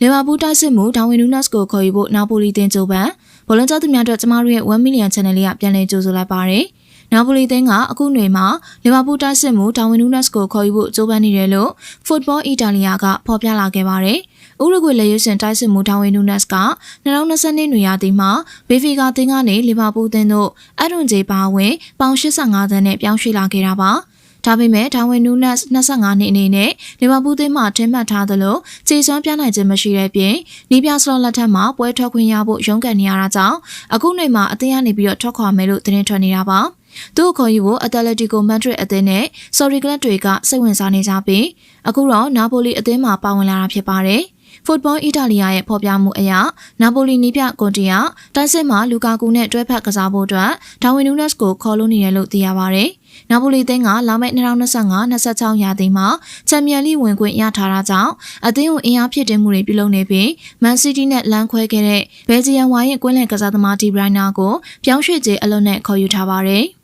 လီဗာပူးတိုက်စစ်မှုဒါဝင်နူးနက်စ်ကိုခေါ်ယူဖို့နာပိုလီတင်ကြိုးပမ်းဘောလုံးကျော်သူများတို့ကျမတို့ရဲ့1 million channel လေးကပြန်လည်ကြိုဆိုလိုက်ပါတယ်။နာပိုလီတင်ကအခုຫນွေမှာလီဗာပူးတိုက်စစ်မှုဒါဝင်နူးနက်စ်ကိုခေါ်ယူဖို့ကြိုးပမ်းနေတယ်လို့ Football Italia ကဖော်ပြလာခဲ့ပါတယ်။ဥရုဂွေလက်ရွေးစင်တိုက်စစ်မှုဒါဝင်နူးနက်စ်က2020နှစ်နွေရာသီမှာဘေဖီကာတင်ကနေလီဗာပူးတင်တို့အဒွန်ဂျေပါဝင်ပေါင်85သန်းနဲ့ပြောင်းရွှေ့လာခဲ့တာပါ။ ဒါပေမဲ့ဒါဝင်နူးနက်25နှစ်အနေနဲ့လီဗာပူးသင်းမှထင်မှတ်ထားသလိုခြေစွမ်းပြနိုင်ခြင်းမရှိတဲ့ပြင်နီးပြစလော့လက်ထက်မှာပွဲထွက်ခွင့်ရဖို့ရုန်းကန်နေရတာကြောင့်အခုနှစ်မှာအသင်းကနေပြီးတော့ထွက်ခွာမယ်လို့သတင်းထွက်နေတာပါသူ့ခေါ်ယူဖို့အက်တလက်တီကိုမန်ဒရစ်အသင်းနဲ့ဆော်ရီကလပ်တွေကစိတ်ဝင်စားနေကြပြီးအခုတော့နာပိုလီအသင်းမှာပါဝင်လာတာဖြစ်ပါတယ်။ Football Italia ရဲ့ဖော်ပြမှုအရနာပိုလီနီးပြကွန်တီယာတိုက်စစ်မှာလူကာကူနဲ့တွဲဖက်ကစားဖို့အတွက်ဒါဝင်နူးနက်စ်ကိုခေါ်လို့နေတယ်လို့သိရပါဗျ။နာပိုလီသင်းကလာမယ့်2025-26ရာသီမှာချန်ပီယံလိဝင်ခွင့်ရထားတာကြောင့်အသင်းကိုအင်အားဖြစ်တင်မှုတွေပြုလုပ်နေပြီးမန်စီးတီးနဲ့လမ်းခွဲခဲ့တဲ့ဘယ်ဂျီယန်ဝါရဲ့ကွင်းလယ်ကစားသမားဒီဘရိုင်နာကိုပြောင်းရွှေ့ခြင်းအလွန်နဲ့ခေါ်ယူထားပါတယ်။